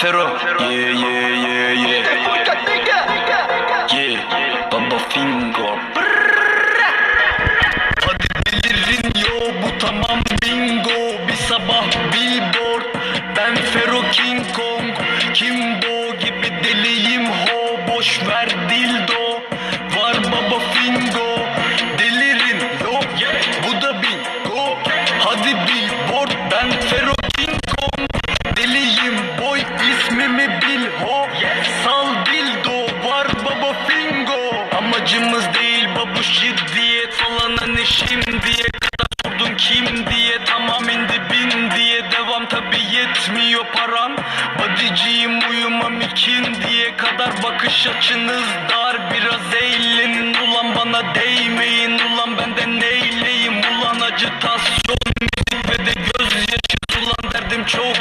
Fero Yeah yeah yeah yeah. Yeah. Baba Fingo. Hadi delirin yo bu tamam bingo. Bir sabah billboard. Ben Fero King Kong. Kimbo gibi deliyim Amacımız değil babuş ciddiyet Olana ne şimdiye kadar sordun kim diye. Tamam indi bin diye devam tabi yetmiyor paran. Badiciyim uyumam ikin diye kadar Bakış açınız dar. Biraz eğlenin Ulan bana değmeyin ulan benden neyleyim Ulan acıtasyon müzik ve de gözyaşı Ulan derdim çok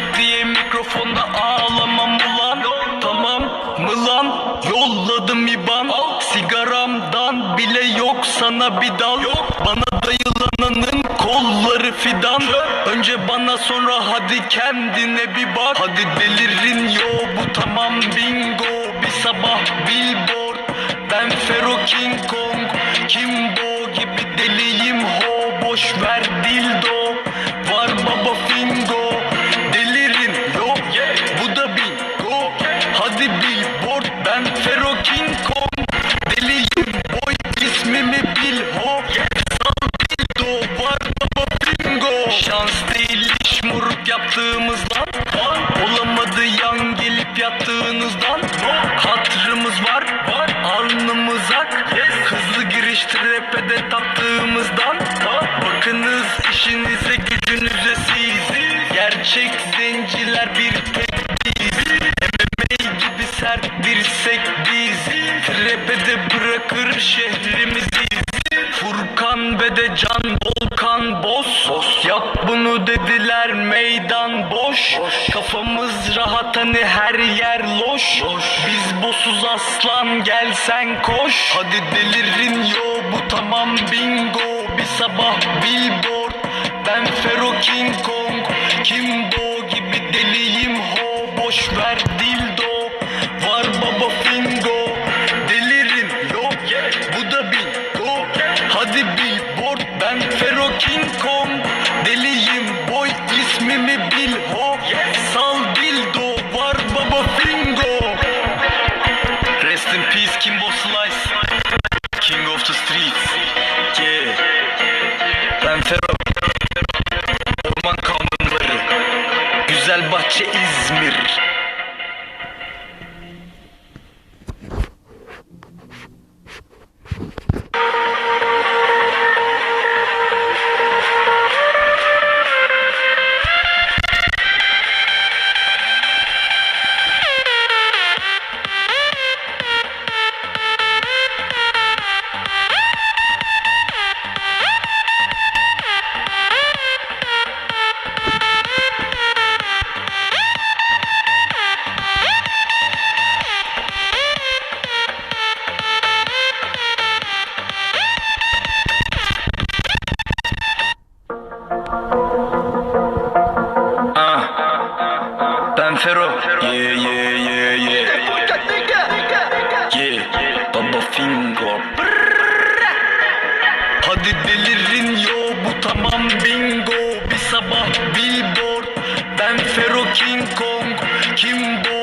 yok sana bir dal Bana dayılananın kolları fidan. Önce bana sonra hadi kendine bir bak. Hadi delirin yo bu tamam bingo. Bir sabah billboard ben Fero King Kong. Kimbo gibi deliyim ho Boş ver dildo. Var baba fingo Şans değil iş muruk yaptığımızdan. Olamadı yan gelip yattığınızdan. Hatırımız var. Alnımız ak. Hızlı giriş trepede taptığımızdan. Bakınız işinize gücünüze siz. Gerçek zenciler bir tek biz. MMA gibi sert dirsek biz. Trepede bırakır şehrimizi. Furkan ve Can Volkan boss Yap bunu dediler meydan boş. Kafamız rahat hani her yer loş. Biz bosuz aslan gel sen koş. Hadi delirin yo bu tamam bingo. Bir sabah billboard ben Fero King Kong Kimbo gibi deliyim ho Boş ver didn't hold. Tamam bingo Bir sabah billboard. Ben Fero King Kong Kimbo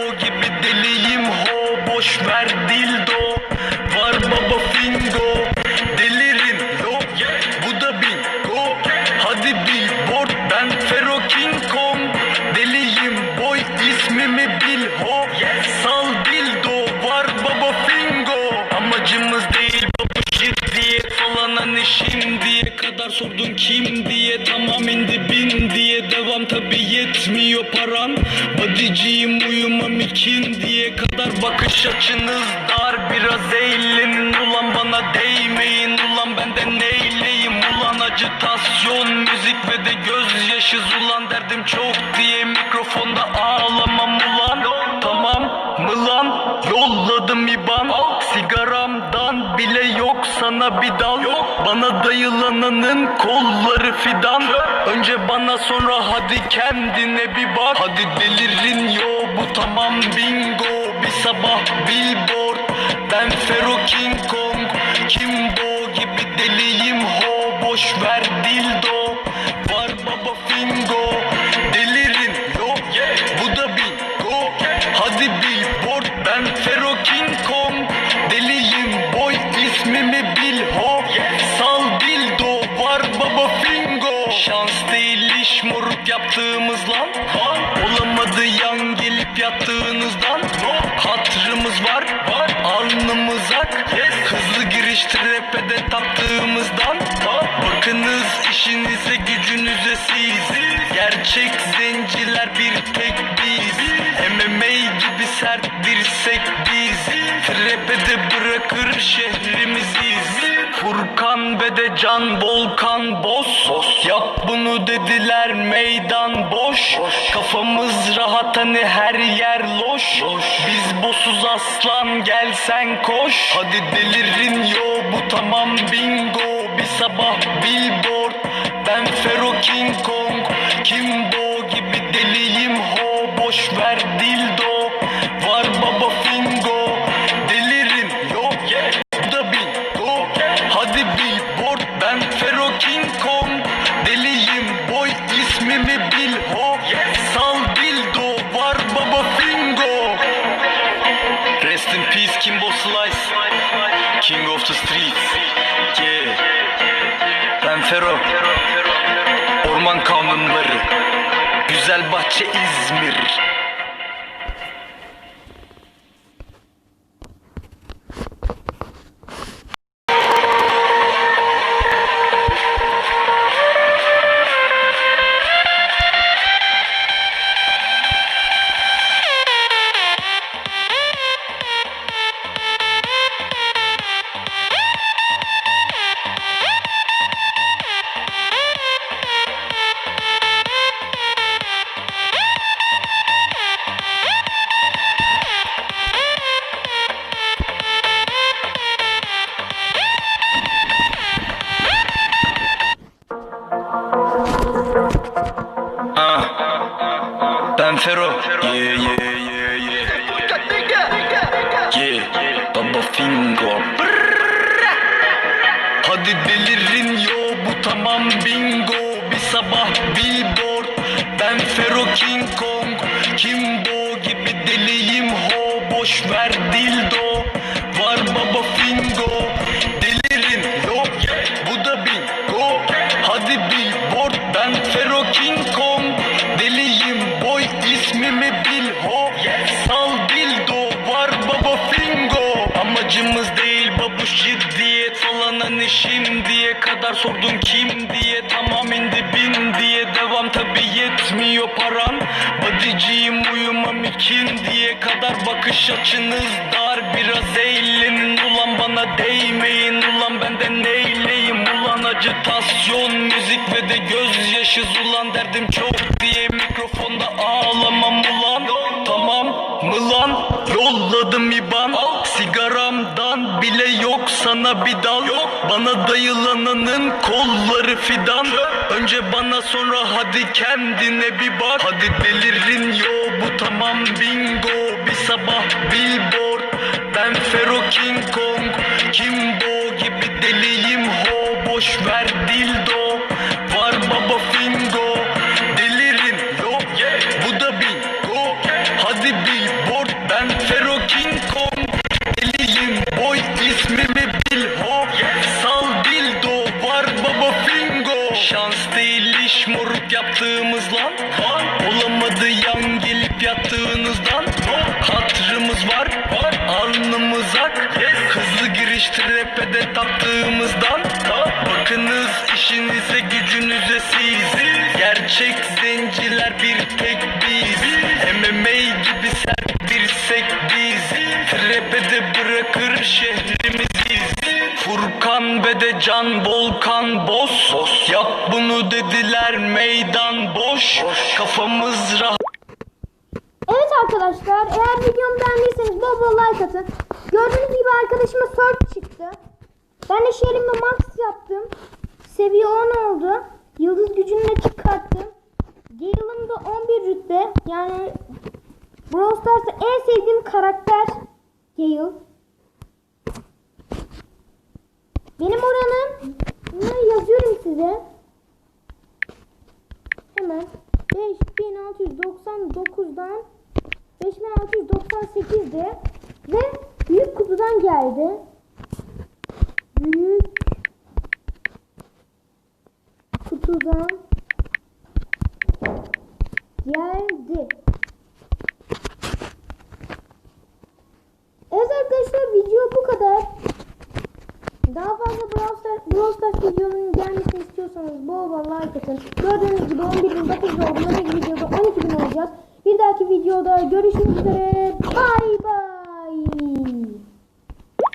yetmiyor paran Badiciyim uyumam ikin diye kadar Bakış açınız dar. Biraz eğlenin Ulan bana değmeyin ulan. Benden neyleyim Ulan acıtasyon müzik ve de gözyaşı Ulan. Derdim çok diye mikrofonda ağlamam ulan. Tamam mı lan? Yolladım iban. Yok sana bir dal Bana dayılananın kolları fidan. Önce bana sonra hadi kendine bir bak. Hadi delirin yo bu tamam bingo. Bir sabah billboard ben Fero King Kong. Kimbo gibi deliyim ho Boş ver dildo Hızlı giriş trepede taptığımızdan Bakınız işinize gücünüze siz. Gerçek zenciler bir tek sert dirsek biz Trepede bırakır şehrimiziz. Furkan ve de Can Volkan boss. Yap bunu dediler meydan boş. Kafamız rahat hani her yer loş. Biz bosuz aslan gel sen koş. Hadi delirin yo bu tamam bingo. Bir sabah billboard ben Fero King Kong. Kimbo gibi deliyim ho The streets Yeah. Ben Fero. Orman kanunları. Güzel bahçe İzmir Fero Yeah yeah yeah yeah. Yeah Baba Fingo. Hadi delirin yo bu tamam bingo. Bir sabah billboard. Ben Fero King Kong. Kimbo gibi deliyim ho. Boş ver dildo kadar sordun kim diye Tamam indi bin diye. Devam tabi yetmiyor paran. Badiciyim uyumam ikin diye. Kadar bakış açınız dar Biraz eğlenin ulan bana değmeyin ulan ben de neyleyim? Ulan acıtasyon müzik ve de gözyaşı ulan derdim çok diye mikrofonda ağlamam ulan. Tamam mı lan? Yolladım iban bile yok sana bir dal. Bana dayılananın kolları fidan. Önce bana sonra hadi kendine bir bak. Hadi delirin yo bu tamam bingo. Bir sabah billboard ben Fero King Kong. Kimbo gibi deliyim ho boş ver dildo Trepede taptığımızdan Bakınız işinize gücünüze siz Gerçek zenciler bir tek biz MMA gibi sert dirsek biz Trepede bırakır şehrimiziz Furkan ve de Can Volkan boss. Yap bunu dediler meydan boş Kafamız rahat Evet arkadaşlar eğer videomu beğendiyseniz bol bol like atın. Gördüğünüz gibi arkadaşıma çıktı. Ben de Şerim'le max yaptım. Seviye 10 oldu. Yıldız gücünü de çıkarttım. Gale'ım da 11 rütbe. Yani Brawl Stars'ta en sevdiğim karakter Gale. Benim oranım ne yazıyorum size. Hemen 5699'dan 5698'de ve büyük kutudan geldi büyük kutudan geldi. Evet arkadaşlar video bu kadar. Daha fazla Brawl Stars, Brawl Stars videonun gelmesini istiyorsanız bol bol like atın. Gördüğünüz gibi 11 bin 11.900 oldu. Önceki videoda 12.000 olacağız. Bir dahaki videoda görüşmek üzere. Bye.